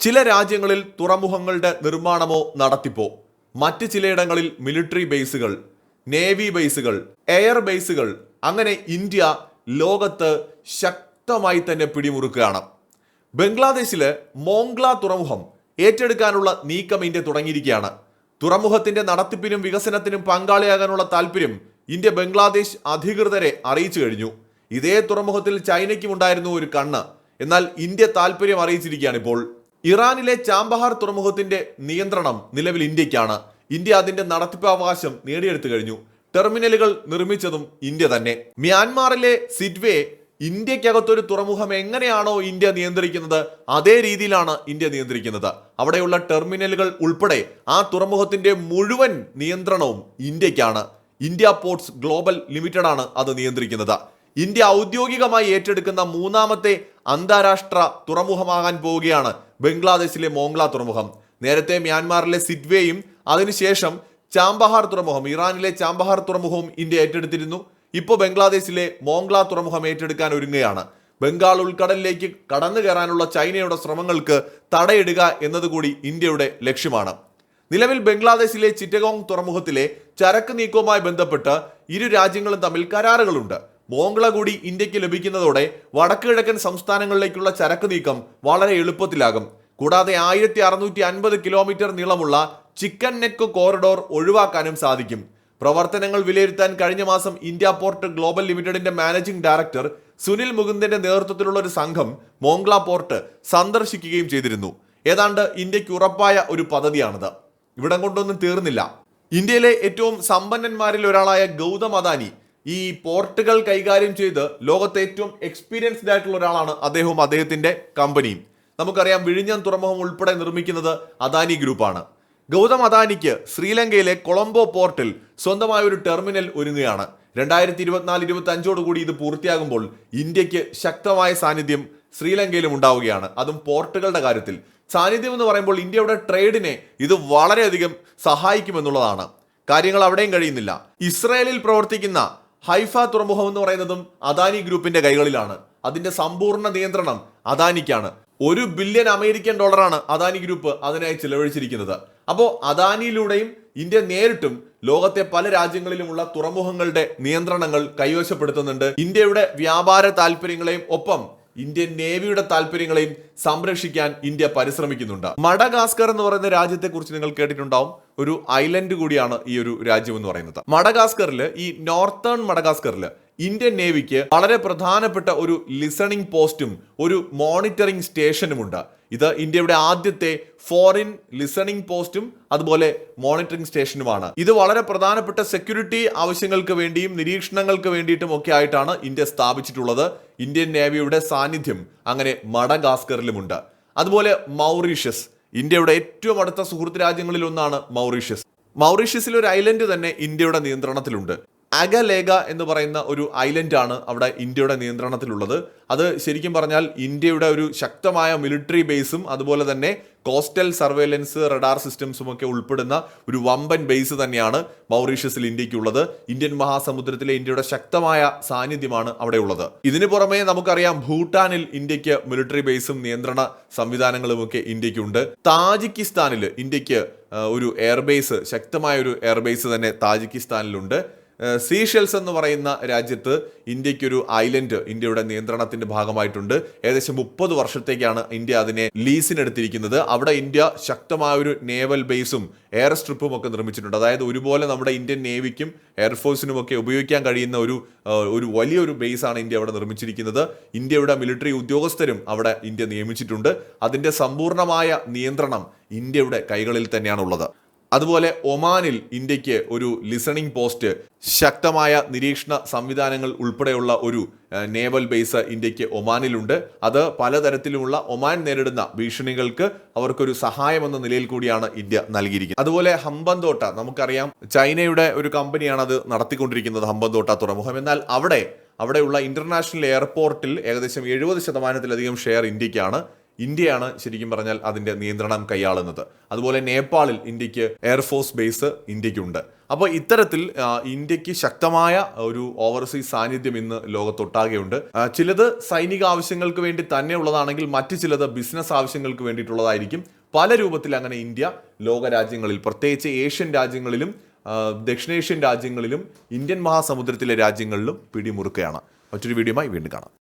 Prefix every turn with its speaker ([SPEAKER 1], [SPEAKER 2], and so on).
[SPEAKER 1] ചില രാജ്യങ്ങളിൽ തുറമുഖങ്ങളുടെ നിർമ്മാണമോ നടത്തിപ്പോ? മറ്റ് ചിലയിടങ്ങളിൽ മിലിറ്ററി ബേസുകൾ നേവി ബേസുകൾ എയർ ബേസുകൾ അങ്ങനെ ഇന്ത്യ ലോകത്ത് ശക്തമായി തന്നെ പിടിമുറുക്കുകയാണ്. ബംഗ്ലാദേശിലെ മോംഗ്ല തുറമുഖം ഏറ്റെടുക്കാനുള്ള നീക്കം ഇന്ത്യ തുടങ്ങിയിരിക്കുകയാണ്. തുറമുഖത്തിന്റെ നടത്തിപ്പിനും വികസനത്തിനും പങ്കാളിയാകാനുള്ള താല്പര്യം ഇന്ത്യ ബംഗ്ലാദേശ് അധികൃതരെ അറിയിച്ചു കഴിഞ്ഞു. ഇതേ തുറമുഖത്തിൽ ചൈനയ്ക്കും ഉണ്ടായിരുന്നു ഒരു കണ്ണ്. എന്നാൽ ഇന്ത്യ താല്പര്യം അറിയിച്ചിരിക്കുകയാണ് ഇപ്പോൾ. ഇറാനിലെ ചാമ്പഹാർ തുറമുഖത്തിന്റെ നിയന്ത്രണം നിലവിൽ ഇന്ത്യക്കാണ് ഇന്ത്യ അതിന്റെ നടത്തിപ്പവകാശം നേടിയെടുത്തു കഴിഞ്ഞു. ടെർമിനലുകൾ നിർമ്മിച്ചതും ഇന്ത്യ തന്നെ. മ്യാൻമാറിലെ സിഡ്വേ ഇന്ത്യക്കകത്തൊരു തുറമുഖം എങ്ങനെയാണോ ഇന്ത്യ നിയന്ത്രിക്കുന്നത് അതേ രീതിയിലാണ് ഇന്ത്യ നിയന്ത്രിക്കുന്നത്. അവിടെയുള്ള ടെർമിനലുകൾ ഉൾപ്പെടെ ആ തുറമുഖത്തിന്റെ മുഴുവൻ നിയന്ത്രണവും ഇന്ത്യക്കാണ് ഇന്ത്യ പോർട്സ് ഗ്ലോബൽ ലിമിറ്റഡ് ആണ് അത് നിയന്ത്രിക്കുന്നത്. ഇന്ത്യ ഔദ്യോഗികമായി ഏറ്റെടുക്കുന്ന മൂന്നാമത്തെ അന്താരാഷ്ട്ര തുറമുഖമാകാൻ പോവുകയാണ് ബംഗ്ലാദേശിലെ മോംഗ്ല തുറമുഖം. നേരത്തെ മ്യാൻമാറിലെ സിഡ്വേയും അതിനുശേഷം ചാമ്പഹാർ തുറമുഖം ഇറാനിലെ ചാമ്പഹാർ തുറമുഖവും ഇന്ത്യ ഏറ്റെടുത്തിരുന്നു. ഇപ്പോൾ ബംഗ്ലാദേശിലെ മോംഗ്ല തുറമുഖം ഏറ്റെടുക്കാൻ ഒരുങ്ങുകയാണ്. ബംഗാൾ ഉൾക്കടലിലേക്ക് കടന്നു കയറാനുള്ള ചൈനയുടെ ശ്രമങ്ങൾക്ക് തടയിടുക എന്നതുകൂടി ഇന്ത്യയുടെ ലക്ഷ്യമാണ്. നിലവിൽ ബംഗ്ലാദേശിലെ ചിറ്റഗോങ് തുറമുഖത്തിലെ ചരക്ക് നീക്കവുമായി ബന്ധപ്പെട്ട് ഇരു രാജ്യങ്ങളും തമ്മിൽ കരാറുകളുണ്ട്. മോംഗ്ല കൂടി ഇന്ത്യയ്ക്ക് ലഭിക്കുന്നതോടെ വടക്ക് കിഴക്കൻ സംസ്ഥാനങ്ങളിലേക്കുള്ള ചരക്ക് നീക്കം വളരെ എളുപ്പത്തിലാകും. കൂടാതെ ആയിരത്തി അറുന്നൂറ്റി അൻപത് കിലോമീറ്റർ നീളമുള്ള ചിക്കൻ നെക്ക് കോറിഡോർ ഒഴിവാക്കാനും സാധിക്കും. പ്രവർത്തനങ്ങൾ വിലയിരുത്താൻ കഴിഞ്ഞ മാസം ഇന്ത്യ പോർട്ട് ഗ്ലോബൽ ലിമിറ്റഡിന്റെ മാനേജിംഗ് ഡയറക്ടർ സുനിൽ മുകുന്ദന്റെ നേതൃത്വത്തിലുള്ള ഒരു സംഘം മോംഗ്ല പോർട്ട് സന്ദർശിക്കുകയും ചെയ്തിരുന്നു. ഏതാണ്ട് ഇന്ത്യയ്ക്ക് ഉറപ്പായ ഒരു പദ്ധതിയാണിത്. ഇവിടം കൊണ്ടൊന്നും തീർന്നില്ല. ഇന്ത്യയിലെ ഏറ്റവും സമ്പന്നന്മാരിൽ ഒരാളായ ഗൗതം അദാനി ഈ പോർട്ടുകൾ കൈകാര്യം ചെയ്ത് ലോകത്തെ ഏറ്റവും എക്സ്പീരിയൻസ്ഡ് ആയിട്ടുള്ള ഒരാളാണ് അദ്ദേഹവും അദ്ദേഹത്തിന്റെ കമ്പനിയും നമുക്കറിയാം വിഴിഞ്ഞം തുറമുഖം ഉൾപ്പെടെ നിർമ്മിക്കുന്നത് അദാനി ഗ്രൂപ്പാണ്. ഗൗതം അദാനിക്ക് ശ്രീലങ്കയിലെ കൊളംബോ പോർട്ടിൽ സ്വന്തമായ ഒരു ടെർമിനൽ ഒരുങ്ങുകയാണ്. രണ്ടായിരത്തി ഇരുപത്തിനാല് ഇരുപത്തി അഞ്ചോട് കൂടി ഇത് പൂർത്തിയാകുമ്പോൾ ഇന്ത്യയ്ക്ക് ശക്തമായ സാന്നിധ്യം ശ്രീലങ്കയിലും ഉണ്ടാവുകയാണ്. അതും പോർട്ടുകളുടെ കാര്യത്തിൽ. സാന്നിധ്യം എന്ന് പറയുമ്പോൾ ഇന്ത്യയുടെ ട്രേഡിനെ ഇത് വളരെയധികം സഹായിക്കുമെന്നുള്ളതാണ്. കാര്യങ്ങൾ അവിടെയും കഴിയുന്നില്ല. ഇസ്രായേലിൽ പ്രവർത്തിക്കുന്ന ഹൈഫ തുറമുഖം എന്ന് പറയുന്നതും അദാനി ഗ്രൂപ്പിന്റെ കൈകളിലാണ്. അതിന്റെ സമ്പൂർണ നിയന്ത്രണം അദാനിക്കാണ്. ഒരു ബില്യൺ അമേരിക്കൻ ഡോളറാണ് അദാനി ഗ്രൂപ്പ് അതിനായി ചിലവഴിച്ചിരിക്കുന്നത്. അപ്പോൾ അദാനിയിലൂടെയും ഇന്ത്യ നേരിട്ടും ലോകത്തെ പല രാജ്യങ്ങളിലുമുള്ള തുറമുഖങ്ങളുടെ നിയന്ത്രണങ്ങൾ കൈവശപ്പെടുത്തുന്നുണ്ട്. ഇന്ത്യയുടെ വ്യാപാര താല്പര്യങ്ങളെയും ഒപ്പം ഇന്ത്യൻ നേവിയുടെ താല്പര്യങ്ങളെയും സംരക്ഷിക്കാൻ ഇന്ത്യ പരിശ്രമിക്കുന്നുണ്ട്. മഡഗാസ്കർ എന്ന് പറയുന്ന രാജ്യത്തെ കുറിച്ച് നിങ്ങൾ കേട്ടിട്ടുണ്ടാവും. ഒരു ഐലൻഡ് കൂടിയാണ് ഈ ഒരു രാജ്യം എന്ന് പറയുന്നത്. മഡഗാസ്കറിൽ ഈ നോർത്തേൺ മഡഗാസ്കറിൽ ഇന്ത്യൻ നേവിക്ക് വളരെ പ്രധാനപ്പെട്ട ഒരു ലിസണിംഗ് പോസ്റ്റും ഒരു മോണിറ്ററിംഗ് സ്റ്റേഷനുമുണ്ട്. ഇത് ഇന്ത്യയുടെ ആദ്യത്തെ ഫോറിൻ ലിസണിംഗ് പോസ്റ്റും അതുപോലെ മോണിറ്ററിംഗ് സ്റ്റേഷനുമാണ്. ഇത് വളരെ പ്രധാനപ്പെട്ട സെക്യൂരിറ്റി ആവശ്യങ്ങൾക്ക് വേണ്ടിയും നിരീക്ഷണങ്ങൾക്ക് വേണ്ടിയിട്ടും ഒക്കെ ആയിട്ടാണ് ഇന്ത്യ സ്ഥാപിച്ചിട്ടുള്ളത്. ഇന്ത്യൻ നേവിയുടെ സാന്നിധ്യം അങ്ങനെ മഡഗാസ്കറിലുമുണ്ട്. അതുപോലെ മൗറീഷ്യസ്. ഇന്ത്യയുടെ ഏറ്റവും അടുത്ത സുഹൃത്ത് രാജ്യങ്ങളിൽ ഒന്നാണ് മൗറീഷ്യസ്. മൗറീഷ്യസിൽ ഒരു ഐലൻഡ് തന്നെ ഇന്ത്യയുടെ നിയന്ത്രണത്തിലുണ്ട്. അഗലേഗ എന്ന് പറയുന്ന ഒരു ഐലൻഡ് ആണ് അവിടെ ഇന്ത്യയുടെ നിയന്ത്രണത്തിലുള്ളത്. അത് ശരിക്കും പറഞ്ഞാൽ ഇന്ത്യയുടെ ഒരു ശക്തമായ മിലിറ്ററി ബേസും അതുപോലെ തന്നെ കോസ്റ്റൽ സർവേലൻസ് റഡാർ സിസ്റ്റംസും ഒക്കെ ഉൾപ്പെടുന്ന ഒരു വമ്പൻ ബേസ് തന്നെയാണ് മൗറീഷ്യസിൽ ഇന്ത്യക്കുള്ളത്. ഇന്ത്യൻ മഹാസമുദ്രത്തിലെ ഇന്ത്യയുടെ ശക്തമായ സാന്നിധ്യമാണ് അവിടെ ഉള്ളത് ഇതിനു പുറമെ നമുക്കറിയാം ഭൂട്ടാനിൽ ഇന്ത്യയ്ക്ക് മിലിറ്ററി ബേസും നിയന്ത്രണ സംവിധാനങ്ങളും ഒക്കെ ഇന്ത്യക്കുണ്ട്. താജിക്കിസ്ഥാനിൽ ഇന്ത്യയ്ക്ക് ഒരു എയർബേസ് ശക്തമായ ഒരു എയർബേസ് തന്നെ താജിക്കിസ്ഥാനിലുണ്ട്. സീഷെൽസ് എന്ന് പറയുന്ന രാജ്യത്ത് ഇന്ത്യക്കൊരു ഐലൻഡ് ഇന്ത്യയുടെ നിയന്ത്രണത്തിന്റെ ഭാഗമായിട്ടുണ്ട്. ഏകദേശം മുപ്പത് വർഷത്തേക്കാണ് ഇന്ത്യ അതിനെ ലീസിനെടുത്തിരിക്കുന്നത്. അവിടെ ഇന്ത്യ ശക്തമായ ഒരു നേവൽ ബേസും എയർ സ്ട്രിപ്പും ഒക്കെ നിർമ്മിച്ചിട്ടുണ്ട്. അതായത് ഒരുപോലെ നമ്മുടെ ഇന്ത്യൻ നേവിക്കും എയർഫോഴ്സിനും ഒക്കെ ഉപയോഗിക്കാൻ കഴിയുന്ന ഒരു ഒരു വലിയൊരു ബേസാണ് ഇന്ത്യ അവിടെ നിർമ്മിച്ചിരിക്കുന്നത്. ഇന്ത്യയുടെ മിലിറ്ററി ഉദ്യോഗസ്ഥരും അവിടെ ഇന്ത്യ നിയമിച്ചിട്ടുണ്ട്. അതിന്റെ സമ്പൂർണമായ നിയന്ത്രണം ഇന്ത്യയുടെ കൈകളിൽ തന്നെയാണുള്ളത്. അതുപോലെ ഒമാനിൽ ഇന്ത്യയ്ക്ക് ഒരു ലിസണിംഗ് പോസ്റ്റ് ശക്തമായ നിരീക്ഷണ സംവിധാനങ്ങൾ ഉൾപ്പെടെയുള്ള ഒരു നേവൽ ബേസ് ഇന്ത്യയ്ക്ക് ഒമാനിലുണ്ട്. അത് പലതരത്തിലുമുള്ള ഒമാൻ നേരിടുന്ന ഭീഷണികൾക്ക് അവർക്കൊരു സഹായം എന്ന നിലയിൽ കൂടിയാണ് ഇന്ത്യ നൽകിയിരിക്കുന്നത്. അതുപോലെ ഹമ്പന്തോട്ട നമുക്കറിയാം ചൈനയുടെ ഒരു കമ്പനിയാണ് അത് നടത്തിക്കൊണ്ടിരിക്കുന്നത് ഹമ്പന്തോട്ട തുറമുഖം. എന്നാൽ അവിടെ അവിടെയുള്ള ഇന്റർനാഷണൽ എയർപോർട്ടിൽ ഏകദേശം എഴുപത് ശതമാനത്തിലധികം ഷെയർ ഇന്ത്യക്കാണ് ഇന്ത്യയാണ് ശരിക്കും പറഞ്ഞാൽ അതിന്റെ നിയന്ത്രണം കൈയാളുന്നത്. അതുപോലെ നേപ്പാളിൽ ഇന്ത്യയ്ക്ക് എയർഫോഴ്സ് ബേസ് ഇന്ത്യക്കുണ്ട്. അപ്പോൾ ഇത്തരത്തിൽ ഇന്ത്യയ്ക്ക് ശക്തമായ ഒരു ഓവർസീസ് സാന്നിധ്യം ഇന്ന് ലോകത്തൊട്ടാകെയുണ്ട്. ചിലത് സൈനിക ആവശ്യങ്ങൾക്ക് വേണ്ടി തന്നെ ഉള്ളതാണെങ്കിൽ മറ്റു ചിലത് ബിസിനസ് ആവശ്യങ്ങൾക്ക് വേണ്ടിയിട്ടുള്ളതായിരിക്കും. പല രൂപത്തിൽ അങ്ങനെ ഇന്ത്യ ലോക രാജ്യങ്ങളിൽ പ്രത്യേകിച്ച് ഏഷ്യൻ രാജ്യങ്ങളിലും ദക്ഷിണേഷ്യൻ രാജ്യങ്ങളിലും ഇന്ത്യൻ മഹാസമുദ്രത്തിലെ രാജ്യങ്ങളിലും പിടിമുറുക്കുകയാണ്. മറ്റൊരു വീഡിയോയുമായി വീണ്ടും കാണാം.